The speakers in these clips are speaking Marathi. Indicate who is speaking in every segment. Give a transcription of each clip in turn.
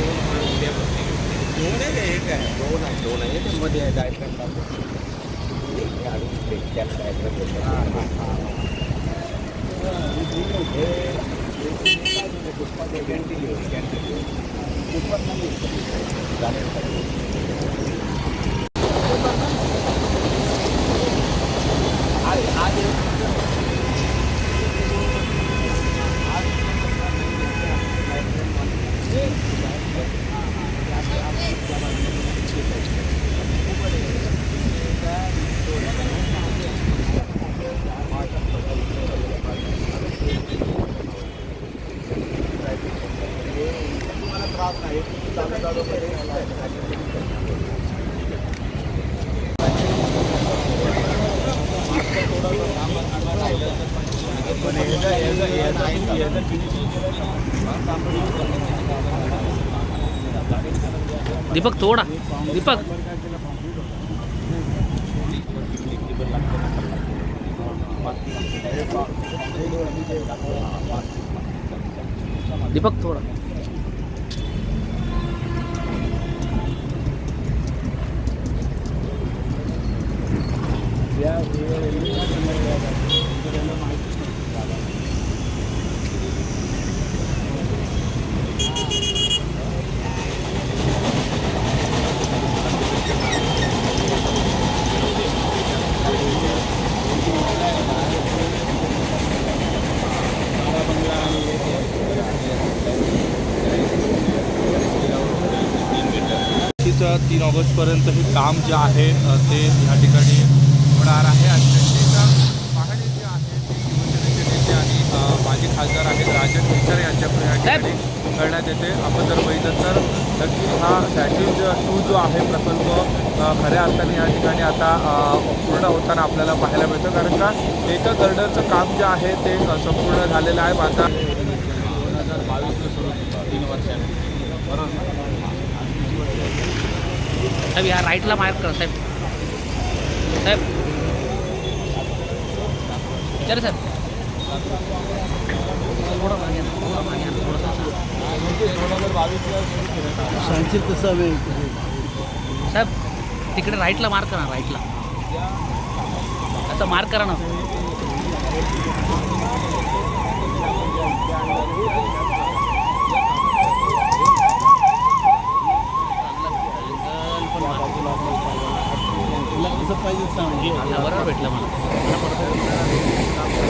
Speaker 1: दोन आहे का एक आहे
Speaker 2: दोन आहे दोन आहे ते मध्ये आहे डायग्राम दाखवतो हे। आडून ते त्याला डायग्राम देतो
Speaker 3: दीपक थोडा दीपक दीपक थोडा
Speaker 1: बावीसचं तीन ऑगस्टपर्यंत हे काम जे आहे ते ह्या ठिकाणी होणार आहे. आणि त्यांच्या पाहणी जे आहे ते शिवसेनेचे नेते आणि माजी खासदार आहेत राजन विचारे यांच्याकडे या ठिकाणी करण्यात येते. आपण जर बघितलं तर नक्की हा सॅटिज टू जो आहे प्रकल्प खऱ्या अर्थाने या ठिकाणी आता पूर्ण होताना आपल्याला पाहायला मिळतं. कारण का एका गर्डरचं काम जे आहे ते संपूर्ण झालेलं आहे. आता दोन हजार बावीसला सुरू तीन वर्षांनी बरोबर
Speaker 3: साहेब या राईटला मार्क करा साहेब. साहेब. विचारा साहेब.
Speaker 2: सांगशील तसा
Speaker 3: साहेब तिकडे राईटला मार्क करा राईटला असं मार्क करा ना.
Speaker 2: तुला कसं पाहिजे सांग
Speaker 3: हा, बरोबर भेटलं मला मला बरोबर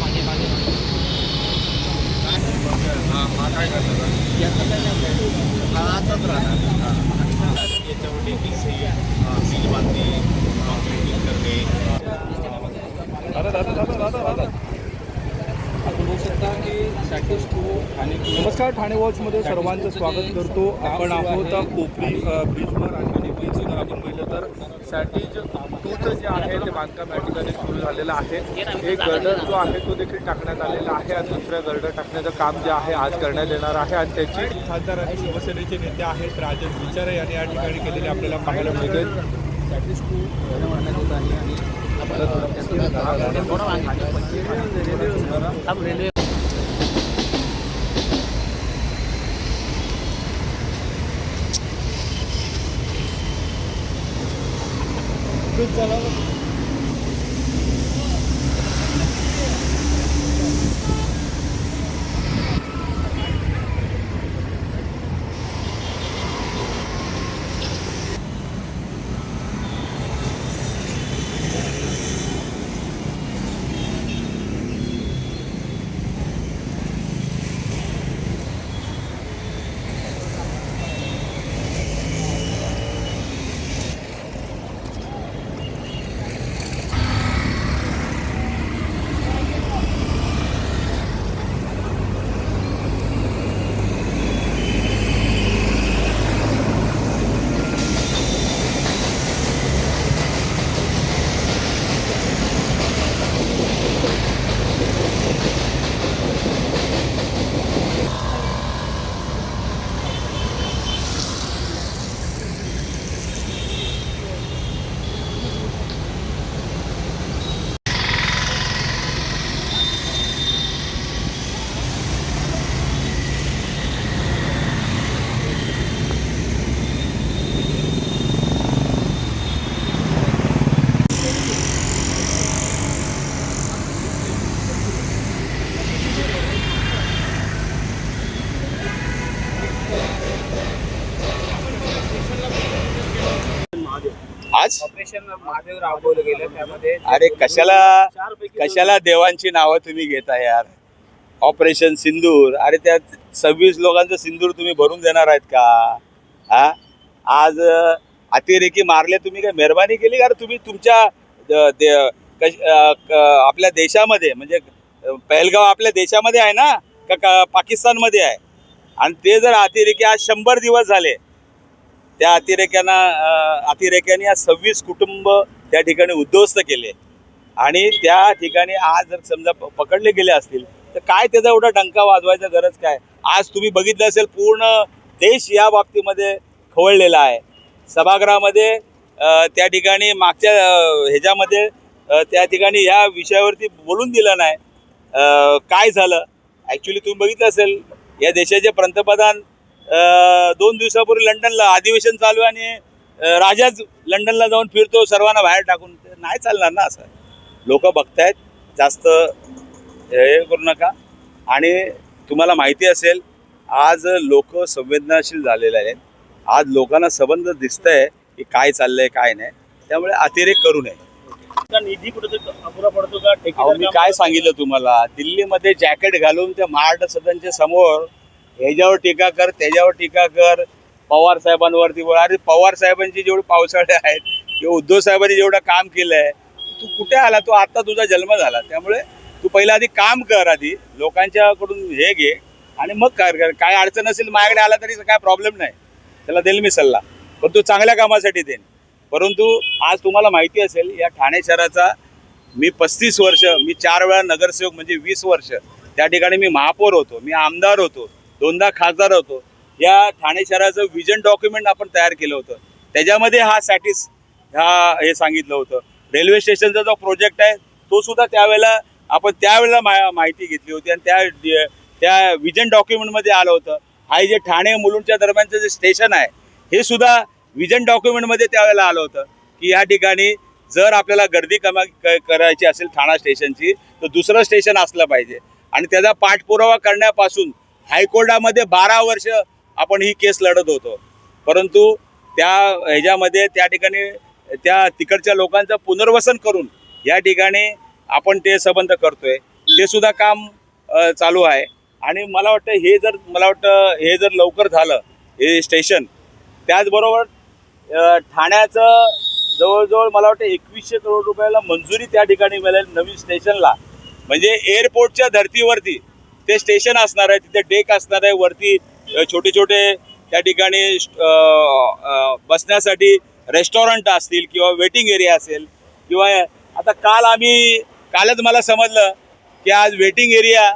Speaker 3: मागे मागे
Speaker 1: हा काय करणार
Speaker 2: याचं काय नाही हा असंच राहणार
Speaker 1: याच्यावर डेटिंग बिल बांधणे कॉम्प्लिटिंग करणे
Speaker 4: आपण बघू शकता की सॅटिस टू आणि
Speaker 1: नमस्कार ठाणे वॉचमध्ये सर्वांचं स्वागत करतो आपण आहोत कोपरी ब्रिजवर आणि ब्रिजवर आपण पाहिलं तर सॅटेज टूचं जे आहे ते बांधकाम या ठिकाणी सुरू झालेलं आहे एक गर्डर जो आहे तो देखील टाकण्यात आलेला आहे आणि दुसऱ्या गर्डर टाकण्याचं काम जे आहे आज करण्यात येणार आहे आणि त्याची खासदार आणि शिवसेनेचे नेते आहेत राजन विचारे यांनी या ठिकाणी केलेले आपल्याला पाहायला मिळते
Speaker 2: टू आणि
Speaker 3: grupo falando
Speaker 2: ऑपरेशन महादेव राबवलं गेलं त्यामध्ये
Speaker 5: अरे कशाला कशाला देवांची नावं तुम्ही घेता यार? ऑपरेशन सिंदूर. अरे त्या सव्वीस लोकांचं सिंदूर तुम्ही भरून देणार आहेत का? हा? आज अतिरेकी मारले तुम्ही काय? मेहरबानी केली का? तुम्ही तुमच्या आपल्या देशामध्ये म्हणजे पहलगाव आपल्या देशामध्ये आहे ना? का का पाकिस्तानमध्ये आहे? आणि ते जर अतिरेकी आज शंभर दिवस झाले त्या अतिरेक्यांना अतिरेक्यांनी आज सव्वीस कुटुंब त्या ठिकाणी उद्ध्वस्त केले. आणि त्या ठिकाणी आज जर समजा प- पकडले गेले असतील तर काय त्याचा एवढा डंका वाजवायचा गरज काय? आज तुम्ही बघितलं असेल पूर्ण देश या बाबतीमध्ये खवळलेला आहे. सभागृहामध्ये त्या ठिकाणी मागच्या ह्याच्यामध्ये त्या ठिकाणी या विषयावरती बोलून दिलं नाही. काय झालं? ॲक्च्युली तुम्ही बघितलं असेल या देशाचे पंतप्रधान दोन दिवसापूर्वी लंडनला अधिवेशन चालू आहे आणि राजाच लंडनला जाऊन फिरतो सर्वांना बाहेर टाकून. नाही चालणार ना असं. लोक बघतायत जास्त हे करू नका. आणि तुम्हाला माहिती असेल आज लोक संवेदनाशील झालेले आहेत. आज लोकांना संबंध दिसतंय की काय चाललंय काय नाही. त्यामुळे अतिरेक करू नये. मी काय सांगितलं तुम्हाला? दिल्लीमध्ये जॅकेट घालून त्या महाराष्ट्र सदनच्या समोर ह्याच्यावर टीका कर त्याच्यावर टीका कर. पवार साहेबांवरती बोल. अरे पवार साहेबांची जेवढे पावसाळे आहेत किंवा उद्धव साहेबांनी जेवढं काम केलं आहे तू कुठे आला? तू आता तुझा जन्म झाला. त्यामुळे तू पहिला आधी काम कर आधी. लोकांच्याकडून हे घे. आणि मग काय कर काय अडचण असेल माझ्याकडे आला तरी काय प्रॉब्लेम नाही. त्याला देईल मी सल्ला. पण तू चांगल्या कामासाठी देईन. परंतु आज तुम्हाला माहिती असेल या ठाणे शहराचा मी पस्तीस वर्ष मी चार वेळा नगरसेवक म्हणजे वीस वर्ष. त्या ठिकाणी मी महापौर होतो. मी आमदार होतो. दोनदा खासदार होतो. या ठाणे शहराचं विजन डॉक्युमेंट आपण तयार केलं होतं. त्याच्यामध्ये हा सॅटिस हा हे सांगितलं होतं. रेल्वे स्टेशनचा जो प्रोजेक्ट आहे तो सुद्धा त्यावेळेला आपण त्यावेळेला मा माहिती घेतली होती आणि त्या त्या विजन डॉक्युमेंटमध्ये आलं होतं. हा जे ठाणे मुलुंडच्या दरम्यानचं जे स्टेशन आहे हे सुद्धा विजन डॉक्युमेंटमध्ये त्यावेळेला आलं होतं की या ठिकाणी जर आपल्याला गर्दी कमा क- करायची असेल ठाणा स्टेशनची तर दुसरं स्टेशन असलं पाहिजे. आणि त्याचा पाठपुरावा करण्यापासून हायकोर्टामध्ये बारा वर्ष आपण ही केस लढत होतो. परंतु त्या ह्याच्यामध्ये त्या ठिकाणी त्या तिकडच्या लोकांचं पुनर्वसन करून या ठिकाणी आपण ते संबंध करतोय. ते सुद्धा काम चालू आहे. आणि मला वाटतं हे जर मला वाटतं हे जर लवकर झालं हे स्टेशन त्याचबरोबर ठाण्याचं जवळजवळ मला वाटतं एकवीसशे करोड रुपयाला मंजुरी त्या ठिकाणी मिळेल नवीन स्टेशनला. म्हणजे एअरपोर्टच्या धर्तीवरती ते स्टेशन असणार आहे तिथे डेक असणार आहे वरती छोटे छोटे त्या ठिकाणी बसण्यासाठी रेस्टॉरंट असतील किंवा वेटिंग एरिया असेल किंवा आता काल आम्ही कालच मला समजलं की आज वेटिंग एरिया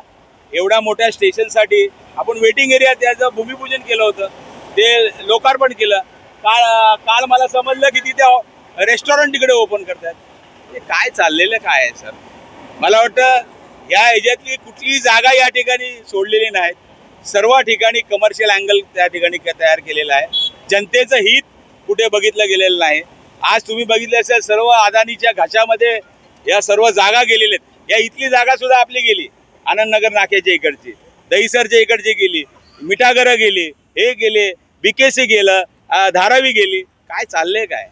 Speaker 5: एवढ्या मोठ्या स्टेशनसाठी आपण वेटिंग एरिया त्याचं भूमिपूजन केलं होतं. ते लोकार्पण केलं. काल काल मला समजलं की तिथे रेस्टॉरंट तिकडे ओपन करतात. हे काय चाललेलं काय आहे सर? मला वाटतं या ह्याच्यातली कुठलीही जागा या ठिकाणी सोडलेली नाहीत सर्व ठिकाणी कमर्शियल अँगल त्या ठिकाणी तयार केलेलं आहे. जनतेचं हित कुठे बघितलं गेलेलं नाही. आज तुम्ही बघितलं असेल सर्व अदानीच्या घाशामध्ये या सर्व जागा गेलेल्या आहेत. या इथली जागा सुद्धा आपली गेली. आनंदनगर नाक्याच्या इकडची दहीसरच्या इकडची गेली मिठागरं गेली हे गेले बीकेसी गेलं धारावी गेली. काय चाललंय काय?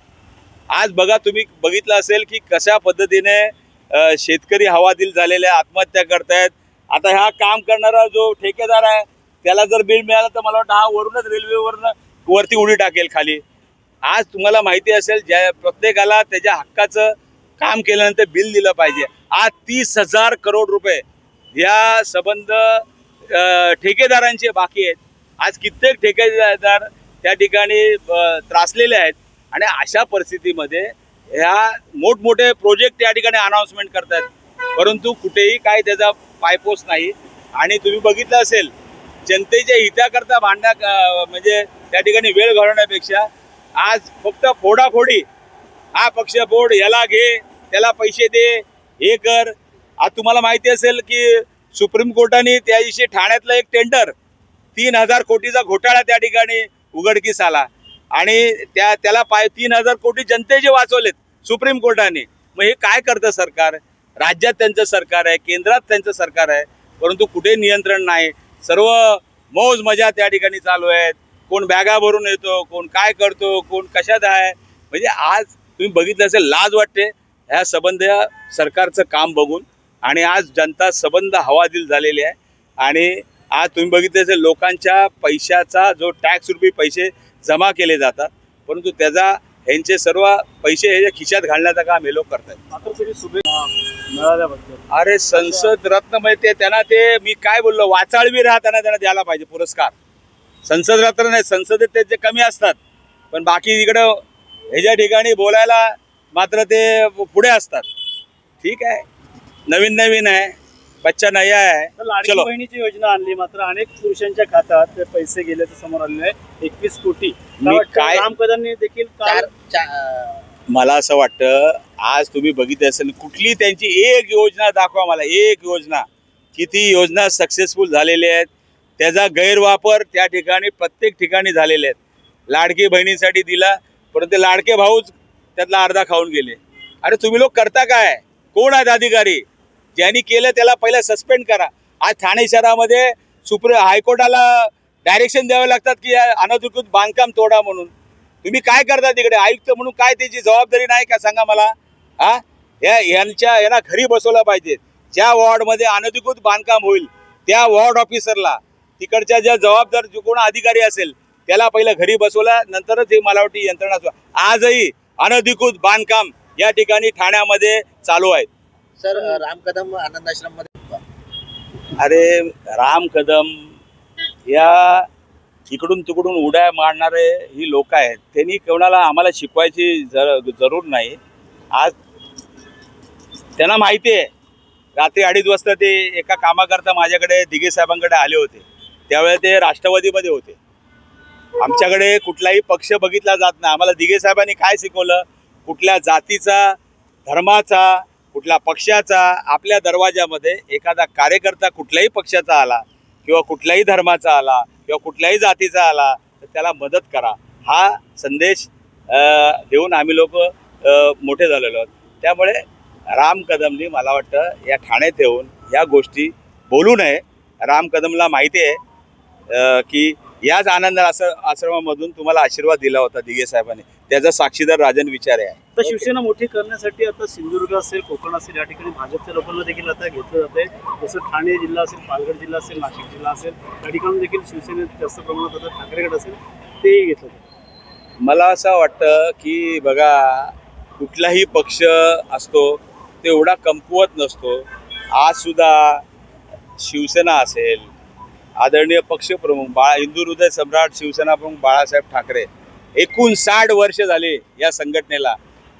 Speaker 5: आज बघा तुम्ही बघितलं असेल की कशा पद्धतीने शेतकरी हवादिल झालेले आहे, आत्महत्या करतायत. आता हा काम करणारा जो ठेकेदार आहे त्याला जर बिल मिळालं तर मला वाटतं हा वरूनच रेल्वेवरनं वरती उडी टाकेल खाली. आज तुम्हाला माहिती असेल ज्या प्रत्येकाला त्याच्या हक्काचं काम केल्यानंतर बिल दिलं पाहिजे. आज तीस हजार करोड रुपये या संबंध ठेकेदारांचे बाकी आहेत. आज कित्येक ठेकेदार त्या ठिकाणी त्रासलेले आहेत. आणि अशा परिस्थितीमध्ये ह्या मोठमोठे प्रोजेक्ट या ठिकाणी अनाऊन्समेंट करतात परंतु कुठेही काय त्याचा पायपोस नाही. आणि तुम्ही बघितलं असेल जनतेच्या हिताकरता भांडा म्हणजे त्या ठिकाणी वेळ घालवण्यापेक्षा आज फक्त फोडाफोडी. हा पक्ष बोर्ड याला घे त्याला पैसे दे हे कर. आज तुम्हाला माहिती असेल की सुप्रीम कोर्टाने त्या दिवशी ठाण्यातलं एक टेंडर तीन हजार कोटीचा घोटाळा त्या ठिकाणी उघडकीस आला. आणि त्या त्याला पाय तीन हजार कोटी जनतेचे वाचवलेत सुप्रीम कोर्टाने. मग हे काय करतं सरकार? राज्यात त्यांचं सरकार आहे केंद्रात त्यांचं सरकार आहे परंतु कुठे नियंत्रण नाही? सर्व मौज मजा त्या ठिकाणी चालू आहेत. कोण बॅगा भरून येतो कोण काय करतो कोण कशात आहे? म्हणजे आज तुम्ही बघितलं असेल लाज वाटते. ह्या संबंध सरकारचं काम बघून. आणि आज जनता संबंध हवादिल झालेली आहे. आणि आज तुम्ही बघितलं असेल लोकांच्या पैशाचा जो टॅक्स रुपी पैसे जमा केले जातात परंतु त्याचा ह्यांचे सर्व पैसे ह्याच्या खिशात घालण्याचं काम हे लोक करतात अरे संसद रत्न म्हणजे ते त्यांना ते मी काय बोललो? वाचाळवी राहताना त्यांना द्यायला पाहिजे पुरस्कार. संसद रत्न नाही संसदेत त्याचे कमी असतात. पण बाकी इकडं ह्याच्या ठिकाणी बोलायला मात्र ते पुढे असतात. ठीक आहे. नवीन नवीन आहे. बच्चा नया आहे
Speaker 6: लाडकी
Speaker 5: चलो.
Speaker 6: बहिणीची योजना आणली मात्र अनेक पुरुषांच्या खात्यात ते पैसे गेल्याचं समोर आलेलं आहे एकवीस कोटी.
Speaker 5: मी
Speaker 6: काय?
Speaker 5: काय-
Speaker 6: देखील काल
Speaker 2: चार चा-
Speaker 5: मला असं वाटतं आज तुम्ही बघितलं असेल कुठली त्यांची एक योजना दाखवा मला एक योजना. किती योजना सक्सेसफुल झालेल्या आहेत. त्याचा गैरवापर त्या ठिकाणी प्रत्येक ठिकाणी झालेले आहेत. लाडकी बहिणीसाठी दिला परंतु लाडके भाऊच त्यातला अर्धा खाऊन गेले. अरे तुम्ही लोक करता काय? कोण आहेत अधिकारी? ज्यांनी केलं त्याला पहिलं सस्पेंड करा. आज ठाणे शहरामध्ये सुप्रीम हायकोर्टाला डायरेक्शन द्यावे लागतात की या अनधिकृत बांधकाम तोडा म्हणून. तुम्ही काय करता तिकडे? आयुक्त म्हणून काय त्याची जबाबदारी नाही का? सांगा मला. हा? या यांच्या यांना घरी बसवलं पाहिजे. ज्या वॉर्डमध्ये अनधिकृत बांधकाम होईल त्या वॉर्ड ऑफिसरला तिकडच्या ज्या जबाबदार जो कोण अधिकारी असेल त्याला पहिलं घरी बसवला नंतरच हे मला वाटते यंत्रणा आजही अनधिकृत बांधकाम या ठिकाणी ठाण्यामध्ये चालू आहेत.
Speaker 2: सर राम कदम आनंद आश्रममध्ये
Speaker 5: अरे राम कदम या इकडून तिकडून उड्या मारणारे ही लोक आहेत. त्यांनी कोणाला आम्हाला शिकवायची जर जरूर नाही. आज त्यांना माहिती आहे. रात्री अडीच वाजता ते एका कामाकरता माझ्याकडे दिघे साहेबांकडे आले होते. त्यावेळेस ते राष्ट्रवादीमध्ये होते. आमच्याकडे कुठलाही पक्ष बघितला जात नाही. आम्हाला दिघे साहेबांनी काय शिकवलं? कुठल्या जातीचा धर्माचा कुठल्या पक्षाचा आपल्या दरवाजामध्ये एखादा कार्यकर्ता कुठल्याही पक्षाचा आला किंवा कुठल्याही धर्माचा आला किंवा कुठल्याही जातीचा आला तर त्याला मदत करा. हा संदेश देऊन आम्ही लोक मोठे झालेलो आहोत. त्यामुळे राम कदमनी मला वाटतं या ठाण्यात येऊन या गोष्टी बोलू नये. राम कदमला माहिती आहे की याच आनंद आश्रमामधून तुम्हाला आशीर्वाद दिला होता दिघे साहेबांनी. त्याचा साक्षीदार राजन विचारे आहे.
Speaker 6: तर शिवसेना मोठी करण्यासाठी आता सिंधुदुर्ग असेल कोकण असेल या ठिकाणी भाजपच्या लोकांना देखील आता घेतलं जाते जसं ठाणे जिल्हा असेल पालघर जिल्हा असेल नाशिक जिल्हा असेल या ठिकाणी देखील शिवसेनेत जास्त प्रमाणात आता ठाकरेगड असेल तेही घेतलं जातं
Speaker 5: मला असं वाटतं की बघा कुठलाही पक्ष असतो तो एवढा कमकुवत नसतो. आज सुद्धा शिवसेना असेल आदरणीय पक्षप्रमुख बाळा हिंदू हृदय सम्राट शिवसेना प्रमुख बाळासाहेब ठाकरे एकूण साठ वर्ष झाले या संघटनेला.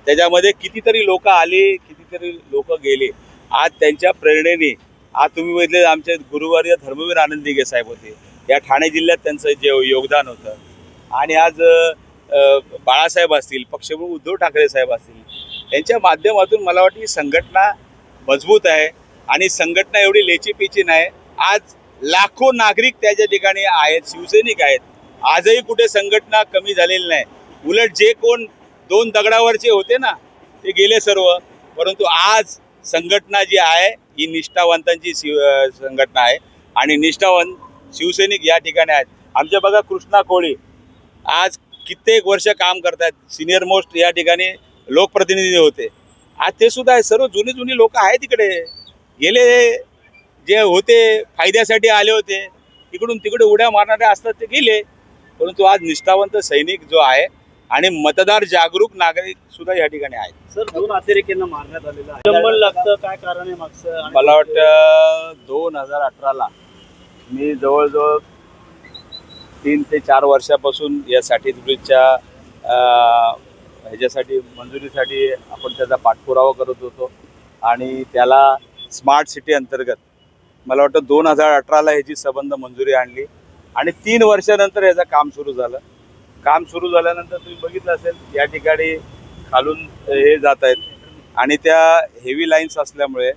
Speaker 5: त्याच्यामध्ये कितीतरी लोक आली कितीतरी लोक गेले. आज त्यांच्या प्रेरणेने आज तुम्ही बघितले आमचे गुरुवार्य धर्मवीर आनंद दिघे साहेब होते. या ठाणे जिल्ह्यात त्यांचं जे योगदान होतं. आणि आज बाळासाहेब असतील पक्षप्रमुख उद्धव ठाकरे साहेब असतील यांच्या माध्यमातून मला वाटतं ही संघटना मजबूत आहे. आणि संघटना एवढी लेचीपेची नाही. आज लाखो नागरिक त्याच्या ठिकाणी आहेत शिवसैनिक आहेत. आजही कुठे संघटना कमी झालेली नाही. उलट जे कोण दोन दगडावरचे होते ना ते गेले सर्व. परंतु आज संघटना जी आहे ही निष्ठावंतांची शिव संघटना आहे. आणि निष्ठावंत शिवसैनिक या ठिकाणी आहेत. आमच्या बघा कृष्णा कोळी आज कित्येक वर्ष काम करतात सिनियर मोस्ट या ठिकाणी लोकप्रतिनिधी होते. आज ते सुद्धा आहे सर्व जुनी जुनी लोक आहेत तिकडे गेले जे होते फायद्यासाठी आले होते. इकडून तिकडे उड्या मारणारे असतात ते गेले. परंतु आज निष्ठावंत सैनिक जो आहे आणि मतदार जागरूक नागरिक सुद्धा या ठिकाणी आहेत.
Speaker 6: सर दोन अतिरेक्यांना मारण्यात आलेलं आहे. लागतं काय कारण आहे मागचं?
Speaker 5: मला वाटतं दोन हजार अठराला मी जवळजवळ तीन ते चार वर्षापासून या सॅटिफिकेटच्या ह्याच्यासाठी मंजुरीसाठी आपण त्याचा पाठपुरावा करत होतो. आणि त्याला स्मार्ट सिटी अंतर्गत मला वाटतं दोन हजार अठराला ह्याची संबंध मंजुरी आणली. आणि तीन वर्षानंतर ह्याचं काम सुरू झालं. काम सुरू झाल्यानंतर तुम्ही बघितलं असेल या ठिकाणी खालून हे जात आहेत. आणि त्या हेवी लाईन्स असल्यामुळे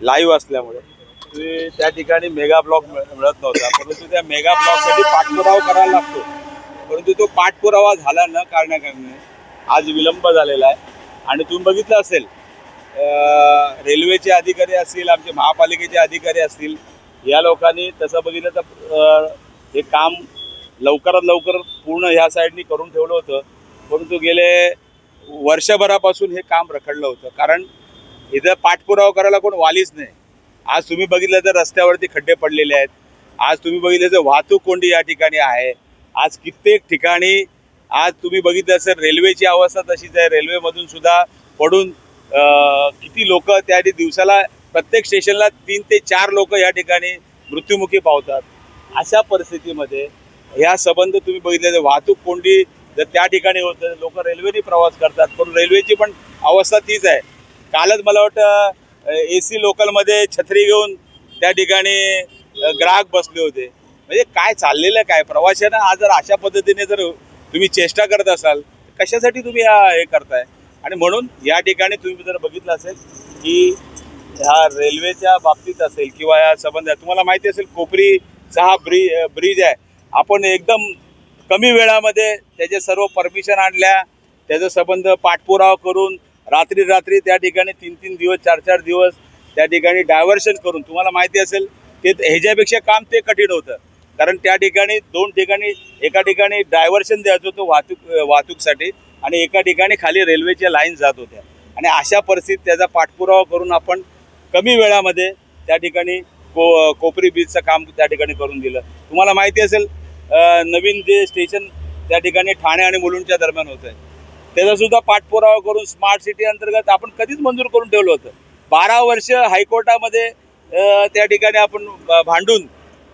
Speaker 5: लाईव्ह असल्यामुळे तुम्ही त्या ठिकाणी मेगा ब्लॉक मिळ- मिळत नव्हता. परंतु त्या मेगा ब्लॉकसाठी पाठपुरावा करायला लागतो. परंतु तो पाठपुरावा झाला न कारणाकारणे आज विलंब झालेला आहे. आणि तुम्ही बघितलं असेल रेल्वेचे अधिकारी असतील आमचे महापालिकेचे अधिकारी असतील या लोकांनी तसं बघितलं तर हे काम लवकरात लवकर पूर्ण ह्या साईडनी करून ठेवलं होतं. परंतु गेले वर्षभरापासून हे काम रखडलं होतं. कारण इथं पाठपुरावा करायला कोण वालीच नाही. आज तुम्ही बघितलं तर रस्त्यावरती खड्डे पडलेले आहेत. आज तुम्ही बघितलं तर वाहतूक कोंडी या ठिकाणी आहे. आज कित्येक ठिकाणी आज तुम्ही बघितलं असेल रेल्वेची अवस्था तशीच आहे. रेल्वेमधून सुद्धा पडून किती लोक त्या दिवसाला प्रत्येक स्टेशनला तीन ते चार लोक या ठिकाणी मृत्युमुखी पावतात. अशा परिस्थितीमध्ये ह्या संबंध तुम्ही बघितले वाहतूक कोंडी जर त्या ठिकाणी होतं लोक रेल्वेने प्रवास करतात पण रेल्वेची पण अवस्था तीच आहे. कालच मला वाटतं ए सी लोकलमध्ये छत्री घेऊन त्या ठिकाणी ग्राहक बसले होते. म्हणजे काय चाललेलं काय? प्रवाशांना आज जर अशा पद्धतीने जर तुम्ही चेष्टा करत असाल कशासाठी तुम्ही हा हे करताय? आणि म्हणून या ठिकाणी तुम्ही जर बघितलं असेल की ह्या रेल्वेच्या बाबतीत असेल किंवा या संबंध तुम्हाला माहिती असेल कोपरीचा हा ब्रि ब्रिज आहे. आपण एकदम कमी वेळामध्ये त्याचे सर्व परमिशन आणल्या त्याचा संबंध पाठपुरावा करून रात्री रात्री त्या ठिकाणी तीन तीन दिवस चार चार दिवस त्या ठिकाणी डायव्हर्शन करून तुम्हाला माहिती असेल ते ह्याच्यापेक्षा काम ते कठीण होतं. कारण त्या ठिकाणी दोन ठिकाणी एका ठिकाणी डायव्हर्शन द्यायचं होतं वाहतूक वाहतूकसाठी आणि एका ठिकाणी खाली रेल्वेच्या लाईन जात होत्या. आणि अशा परिस्थितीत त्याचा पाठपुरावा करून आपण कमी वेळामध्ये त्या ठिकाणी को कोपरी बीचचं काम त्या ठिकाणी करून दिलं. तुम्हाला माहिती असेल नवीन जे स्टेशन त्या ठिकाणी ठाणे आणि मुलुंडच्या दरम्यान होतं आहे त्याचा सुद्धा पाठपुरावा करून स्मार्ट सिटी अंतर्गत आपण कधीच मंजूर करून ठेवलं होतं. बारा वर्ष हायकोर्टामध्ये त्या ठिकाणी आपण भांडून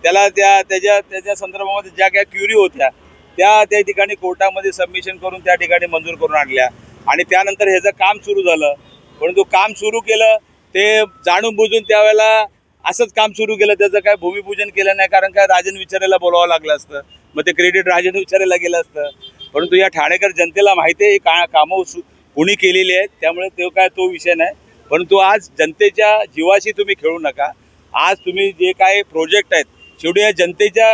Speaker 5: त्याला त्या त्याच्या त्याच्या संदर्भामध्ये ज्या काही क्युरी होत्या त्या त्या ठिकाणी कोर्टामध्ये सबमिशन करून त्या ठिकाणी मंजूर करून आणल्या. आणि त्यानंतर ह्याचं काम सुरू झालं. परंतु काम सुरू केलं ते जाणून बुजून त्यावेळेला असंच काम सुरू केलं त्याचं काय भूमिपूजन केलं नाही कारण काय राजन विचारायला बोलावं लागलं असतं. मग ते क्रेडिट राजन विचारायला गेलं असतं. परंतु या ठाणेकर जनतेला माहिती आहे का कामं सु- कोणी केलेली आहेत त्यामुळे तो काय तो विषय नाही. परंतु आज जनतेच्या जीवाशी तुम्ही खेळू नका. आज तुम्ही जे काय प्रोजेक्ट आहेत शेवटी या जनतेच्या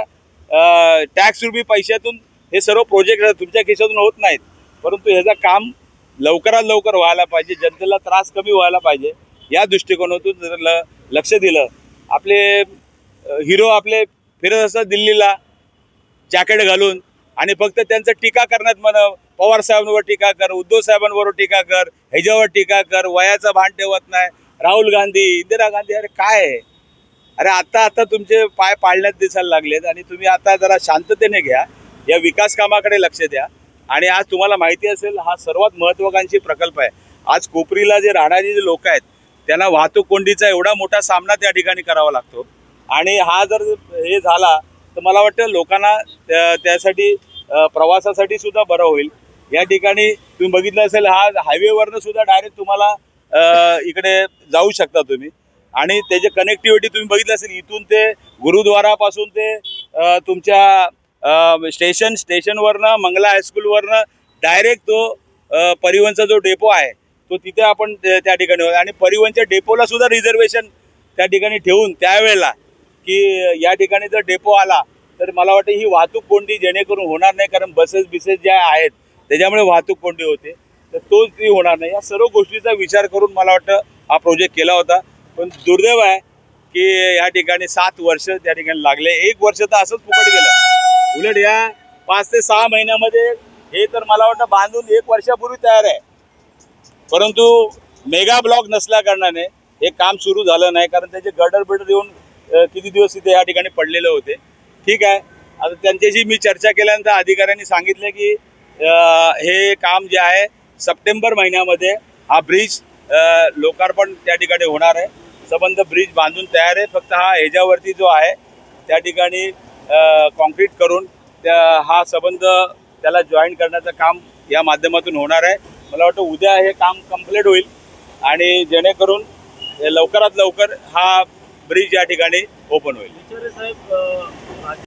Speaker 5: टॅक्स रुपी पैशातून हे सर्व प्रोजेक्ट तुमच्या खिशातून होत नाहीत. परंतु ह्याचं काम लवकरात लवकर व्हायला पाहिजे जनतेला त्रास कमी व्हायला पाहिजे. या दृष्टिकोनातून जर ल लक्ष दिलं आपले हिरो आपले फिरत असतात दिल्लीला जॅकेट घालून. आणि फक्त त्यांचं टीका करण्यात म्हणा पवार साहेबांवर टीका कर उद्धव साहेबांवर टीका कर ह्याच्यावर टीका कर वयाचं भान ठेवत नाही. राहुल गांधी इंदिरा गांधी अरे काय? आहे अरे आता आता तुमचे पाय पाळण्यात दिसायला लागलेत आणि तुम्ही आता जरा शांततेने घ्या. या विकास कामाकडे लक्ष द्या. आणि आज तुम्हाला माहिती असेल हा सर्वात महत्वाकांक्षी प्रकल्प आहे. आज कोपरीला जे राहणारे जे लोक आहेत त्यांना वाहतूक कोंडीचा एवढा मोठा सामना त्या ठिकाणी करावा लागतो. आणि हा जर हे झाला तर मला वाटतं लोकांना त्या- त्यासाठी प्रवासासाठी सुद्धा बरं होईल. या ठिकाणी तुम्ही बघितलं असेल हा हायवेवरनं सुद्धा डायरेक्ट तुम्हाला इकडे जाऊ शकता तुम्ही. आणि त्याचे कनेक्टिव्हिटी तुम्ही बघितलं असेल इथून ते गुरुद्वारापासून ते तुमच्या स्टेशन स्टेशनवरनं मंगला हायस्कूलवरनं डायरेक्ट तो परिवहनचा जो डेपो आहे तो तिथे आपण त्या त्या ठिकाणी होतो. आणि परिवहनच्या डेपोला सुद्धा रिझर्वेशन त्या ठिकाणी ठेवून त्यावेळेला की या ठिकाणी जर डेपो आला तर मला वाटतं ही वाहतूक कोंडी जेणेकरून होणार नाही कारण बसेस बिसेस ज्या आहेत त्याच्यामुळे वाहतूक कोंडी होते. तर तोच ती होणार नाही. या सर्व गोष्टीचा विचार करून मला वाटतं हा प्रोजेक्ट केला होता. पण दुर्दैव आहे की या ठिकाणी सात वर्ष त्या ठिकाणी लागले. एक वर्ष तर असंच फुकट गेलं. उलट या पाच ते सहा महिन्यामध्ये हे तर मला वाटतं बांधून एक वर्षापूर्वी तयार आहे. परंतु मेगा ब्लॉक नसल्या कारणाने हे काम सुरू झालं नाही कारण त्याचे गडर बिडर येऊन किती दिवस तिथे या ठिकाणी पडलेले होते. ठीक आहे. आता त्यांच्याशी मी चर्चा केल्यानंतर अधिकाऱ्यांनी सांगितलं की हे काम जे आहे सप्टेंबर महिन्यामध्ये हा ब्रिज लोकार्पण त्या ठिकाणी होणार आहे. संबंध ब्रिज बांधून तयार आहे. फक्त हा ह्याच्यावरती जो आहे त्या ठिकाणी कॉन्क्रीट करून त्या हा संबंध त्याला जॉईन करण्याचं काम या माध्यमातून होणार आहे. मला वाटतं उद्या हे काम कंप्लीट होईल आणि जेणेकरून लवकरात लवकर हा ब्रिज या ठिकाणी ओपन होईल.
Speaker 6: साहेब